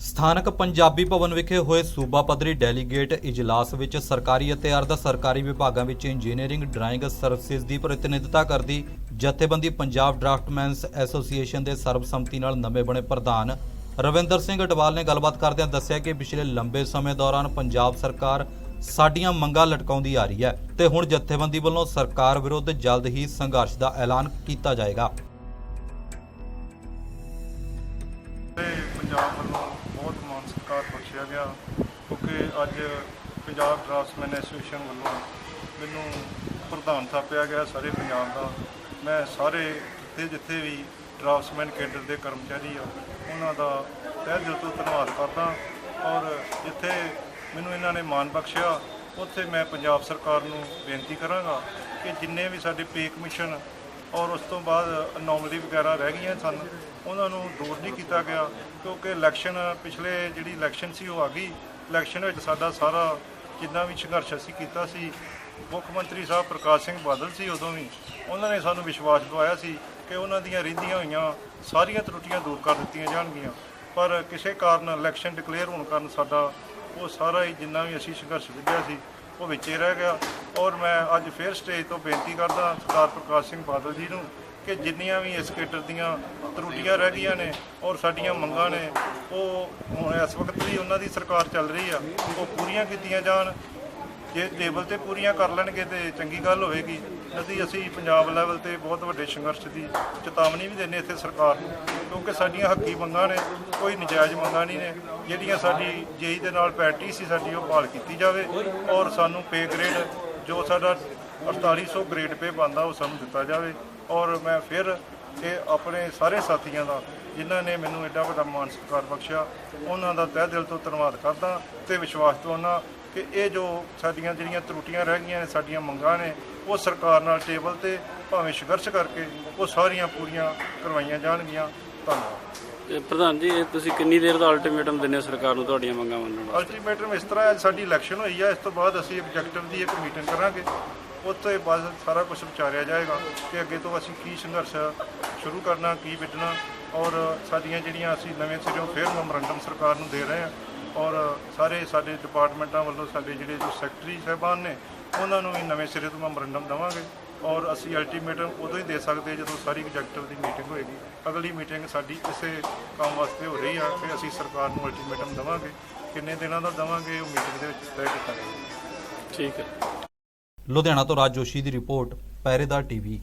ਸਥਾਨਕ ਪੰਜਾਬੀ ਭਵਨ ਵਿਖੇ ਹੋਏ ਸੂਬਾ ਪੱਧਰੀ ਡੈਲੀਗੇਟ ਇਜਲਾਸ ਵਿੱਚ ਸਰਕਾਰੀ ਅਤੇ ਅਰਧ ਸਰਕਾਰੀ ਵਿਭਾਗਾਂ ਵਿੱਚ ਇੰਜੀਨੀਅਰਿੰਗ ਡਰਾਇੰਗ ਸਰਵਿਸਿਜ਼ ਦੀ ਪ੍ਰਤੀਨਿਧਤਾ ਕਰਦੀ ਜਥੇਬੰਦੀ ਪੰਜਾਬ ਡਰਾਫਟਮੈਨਸ ਐਸੋਸੀਏਸ਼ਨ ਦੇ ਸਰਬਸੰਮਤੀ ਨਾਲ ਨਵੇਂ ਬਣੇ ਪ੍ਰਧਾਨ ਰਵਿੰਦਰ ਸਿੰਘ ਅਟਵਾਲ ਨੇ ਗੱਲਬਾਤ ਕਰਦਿਆਂ ਦੱਸਿਆ ਕਿ ਪਿਛਲੇ ਲੰਬੇ ਸਮੇਂ ਦੌਰਾਨ ਪੰਜਾਬ ਸਰਕਾਰ ਸਾਡੀਆਂ ਮੰਗਾਂ ਲਟਕਾਉਂਦੀ ਆ ਰਹੀ ਹੈ ਤੇ ਹੁਣ ਜਥੇਬੰਦੀ ਵੱਲੋਂ ਸਰਕਾਰ ਵਿਰੁੱਧ ਜਲਦ ਹੀ ਸੰਘਰਸ਼ ਦਾ ਐਲਾਨ ਕੀਤਾ ਜਾਏਗਾ। ਪੰਜਾਬ ਵੱਲੋਂ ਬਹੁਤ ਮਾਨ ਸਤਿਕਾਰ ਬਖਸ਼ਿਆ ਗਿਆ ਕਿਉਂਕਿ ਅੱਜ ਪੰਜਾਬ ਡਰਾਫਟਸਮੈਨ ਐਸੋਸੀਏਸ਼ਨ ਵੱਲੋਂ ਮੈਨੂੰ ਪ੍ਰਧਾਨ ਥਾਪਿਆ ਗਿਆ ਸਾਰੇ ਪੰਜਾਬ ਦਾ। ਮੈਂ ਸਾਰੇ ਜਿੱਥੇ ਜਿੱਥੇ ਵੀ ਡਰਾਫਟਸਮੈਨ ਕੇਡਰ ਦੇ ਕਰਮਚਾਰੀ ਆ, ਉਹਨਾਂ ਦਾ ਤਹਿ ਦਿਲ ਤੋਂ ਧੰਨਵਾਦ ਕਰਦਾ ਔਰ ਜਿੱਥੇ ਮੈਨੂੰ ਇਹਨਾਂ ਨੇ ਮਾਣ ਬਖਸ਼ਿਆ, ਉੱਥੇ ਮੈਂ ਪੰਜਾਬ ਸਰਕਾਰ ਨੂੰ ਬੇਨਤੀ ਕਰਾਂਗਾ ਕਿ ਜਿੰਨੇ ਵੀ ਸਾਡੇ ਪੇ ਕਮਿਸ਼ਨ ਔਰ ਉਸ ਤੋਂ ਬਾਅਦ ਅਨੋਮਲੀ ਵਗੈਰਾ ਰਹਿ ਗਈਆਂ ਸਨ। ਉਹਨਾਂ ਨੂੰ ਦੂਰ ਨਹੀਂ ਕੀਤਾ ਗਿਆ ਕਿਉਂਕਿ ਇਲੈਕਸ਼ਨ ਪਿਛਲੇ ਜਿਹੜੀ ਇਲੈਕਸ਼ਨ ਸੀ ਉਹ ਆ ਗਈ। ਇਲੈਕਸ਼ਨ ਵਿੱਚ ਸਾਡਾ ਸਾਰਾ ਜਿੰਨਾ ਵੀ ਸੰਘਰਸ਼ ਅਸੀਂ ਕੀਤਾ ਸੀ, ਮੁੱਖ ਮੰਤਰੀ ਸਾਹਿਬ ਪ੍ਰਕਾਸ਼ ਸਿੰਘ ਬਾਦਲ ਸੀ ਉਦੋਂ ਵੀ, ਉਹਨਾਂ ਨੇ ਸਾਨੂੰ ਵਿਸ਼ਵਾਸ ਦਿਵਾਇਆ ਸੀ ਕਿ ਉਹਨਾਂ ਦੀਆਂ ਰਹਿੰਦੀਆਂ ਹੋਈਆਂ ਸਾਰੀਆਂ ਤਰੁੱਟੀਆਂ ਦੂਰ ਕਰ ਦਿੱਤੀਆਂ ਜਾਣਗੀਆਂ। ਪਰ ਕਿਸੇ ਕਾਰਨ ਇਲੈਕਸ਼ਨ ਡਿਕਲੇਅਰ ਹੋਣ ਕਾਰਨ ਸਾਡਾ ਉਹ ਸਾਰਾ ਹੀ ਜਿੰਨਾ ਵੀ ਅਸੀਂ ਸੰਘਰਸ਼ ਵਿੱਢਿਆ ਸੀ ਉਹ ਵਿੱਚੇ ਰਹਿ ਗਿਆ। ਔਰ ਮੈਂ ਅੱਜ ਫੇਰ ਸਟੇਜ ਤੋਂ ਬੇਨਤੀ ਕਰਦਾ ਸਰਦਾਰ ਪ੍ਰਕਾਸ਼ ਸਿੰਘ ਬਾਦਲ ਜੀ ਨੂੰ ਕਿ ਜਿੰਨੀਆਂ ਵੀ ਇਸ ਕੇਟਰ ਦੀਆਂ ਤਰੁੱਟੀਆਂ ਰਹਿ ਗਈਆਂ ਨੇ ਔਰ ਸਾਡੀਆਂ ਮੰਗਾਂ ਨੇ, ਉਹ ਹੁਣ ਇਸ ਵਕਤ ਵੀ ਉਹਨਾਂ ਦੀ ਸਰਕਾਰ ਚੱਲ ਰਹੀ ਆ, ਉਹ ਪੂਰੀਆਂ ਕੀਤੀਆਂ ਜਾਣ। ਜੇ ਟੇਬਲ ਤੇ ਪੂਰੀਆਂ ਕਰ ਲੈਣਗੇ ਤੇ ਚੰਗੀ ਗੱਲ ਹੋਵੇਗੀ। ਅਸੀਂ ਅਸੀਂ ਪੰਜਾਬ ਲੈਵਲ ਤੇ ਬਹੁਤ ਵੱਡੇ ਸੰਘਰਸ਼ ਦੀ ਚੇਤਾਵਨੀ ਵੀ ਦਿੰਦੇ ਇੱਥੇ ਸਰਕਾਰ ਨੂੰ, ਕਿਉਂਕਿ ਸਾਡੀਆਂ ਹੱਕੀ ਮੰਗਾਂ ਨੇ, ਕੋਈ ਨਜਾਇਜ਼ ਮੰਗਾਂ ਨਹੀਂ ਨੇ। ਜਿਹੜੀਆਂ ਸਾਡੀ ਜੇਈ ਦੇ ਨਾਲ ਪੈਟੀ ਸੀ, ਸਾਡੀ ਉਹ ਭਾਲ ਕੀਤੀ ਜਾਵੇ ਔਰ ਸਾਨੂੰ ਪੇ ਗ੍ਰੇਡ, ਜੋ ਸਾਡਾ 4800 ਗ੍ਰੇਡ ਪੇ ਬੰਦਾ ਉਹ ਸਾਨੂੰ ਦਿੱਤਾ ਜਾਵੇ। ਔਰ ਮੈਂ ਫਿਰ ਇਹ ਆਪਣੇ ਸਾਰੇ ਸਾਥੀਆਂ ਦਾ ਜਿਨ੍ਹਾਂ ਨੇ ਮੈਨੂੰ ਐਡਾ ਵੱਡਾ ਮਾਣ ਸਤਿਕਾਰ ਬਖਸ਼ਿਆ ਉਹਨਾਂ ਦਾ ਤਹਿ ਦਿਲ ਤੋਂ ਧੰਨਵਾਦ ਕਰਦਾ ਤੇ ਵਿਸ਼ਵਾਸ ਦਵਾਉਣਾ ਕਿ ਇਹ ਜੋ ਸਾਡੀਆਂ ਜਿਹੜੀਆਂ ਤਰੁੱਟੀਆਂ ਰਹਿ ਗਈਆਂ ਨੇ ਸਾਡੀਆਂ ਮੰਗਾਂ ਨੇ ਉਹ ਸਰਕਾਰ ਨਾਲ ਟੇਬਲ ਤੇ ਭਾਵੇਂ ਸੰਘਰਸ਼ ਕਰਕੇ ਉਹ ਸਾਰੀਆਂ ਪੂਰੀਆਂ ਕਰਵਾਈਆਂ ਜਾਣਗੀਆਂ। ਧੰਨਵਾਦ। ਤੇ ਪ੍ਰਧਾਨ ਜੀ ਇਹ ਤੁਸੀਂ ਕਿੰਨੀ ਦੇਰ ਦਾ ਅਲਟੀਮੇਟਮ ਦਿੰਦੇ ਹੋ ਸਰਕਾਰ ਨੂੰ ਤੁਹਾਡੀਆਂ ਮੰਗਾਂ ਮੰਨਣ ਵਾਸਤੇ? ਅਲਟੀਮੇਟਮ ਇਸ ਤਰ੍ਹਾਂ ਹੈ ਸਾਡੀ ਇਲੈਕਸ਼ਨ ਹੋਈ ਹੈ ਇਸ ਤੋਂ ਬਾਅਦ ਅਸੀਂ ਆਬਜੈਕਟਿਵ ਦੀ ਇੱਕ ਮੀਟਿੰਗ ਕਰਾਂਗੇ। ਉੱਥੇ ਬਸ ਸਾਰਾ ਕੁਝ ਵਿਚਾਰਿਆ ਜਾਏਗਾ ਕਿ ਅੱਗੇ ਤੋਂ ਅਸੀਂ ਕੀ ਸੰਘਰਸ਼ ਸ਼ੁਰੂ ਕਰਨਾ, ਕੀ ਵਿੱਢਣਾ ਔਰ ਸਾਡੀਆਂ ਜਿਹੜੀਆਂ ਅਸੀਂ ਨਵੇਂ ਸਿਰੋਂ ਫੇਰ ਮੈਮੋਰੰਡਮ ਸਰਕਾਰ ਨੂੰ ਦੇ ਰਹੇ ਹਾਂ ਔਰ ਸਾਰੇ ਸਾਡੇ ਡਿਪਾਰਟਮੈਂਟਾਂ ਵੱਲੋਂ ਸਾਡੇ ਜਿਹੜੇ ਜੋ ਸੈਕਟਰੀ ਸਾਹਿਬਾਨ ਨੇ, ਉਹਨਾਂ ਨੂੰ ਵੀ ਨਵੇਂ ਸਿਰੇ ਤੋਂ ਮੈਮੋਰੰਡਮ ਦੇਵਾਂਗੇ ਔਰ ਅਸੀਂ ਅਲਟੀਮੇਟਮ ਉਦੋਂ ਹੀ ਦੇ ਸਕਦੇ ਜਦੋਂ ਸਾਰੀ ਐਗਜ਼ੈਕਟਿਵ ਦੀ ਮੀਟਿੰਗ ਹੋਏਗੀ। ਅਗਲੀ ਮੀਟਿੰਗ ਸਾਡੀ ਇਸੇ ਕੰਮ ਵਾਸਤੇ ਹੋ ਰਹੀ ਆ ਕਿ ਅਸੀਂ ਸਰਕਾਰ ਨੂੰ ਅਲਟੀਮੇਟਮ ਦੇਵਾਂਗੇ। ਕਿੰਨੇ ਦਿਨਾਂ ਦਾ ਦੇਵਾਂਗੇ, ਉਹ ਮੀਟਿੰਗ ਦੇ ਵਿੱਚ ਤੈਅ ਕੀਤਾ ਜਾਏਗਾ। ਠੀਕ ਹੈ। ਲੁਧਿਆਣਾ ਤੋਂ ਰਾਜ ਜੋਸ਼ੀ ਦੀ ਰਿਪੋਰਟ ਪਹਿਰੇਦਾਰ ਟੀਵੀ।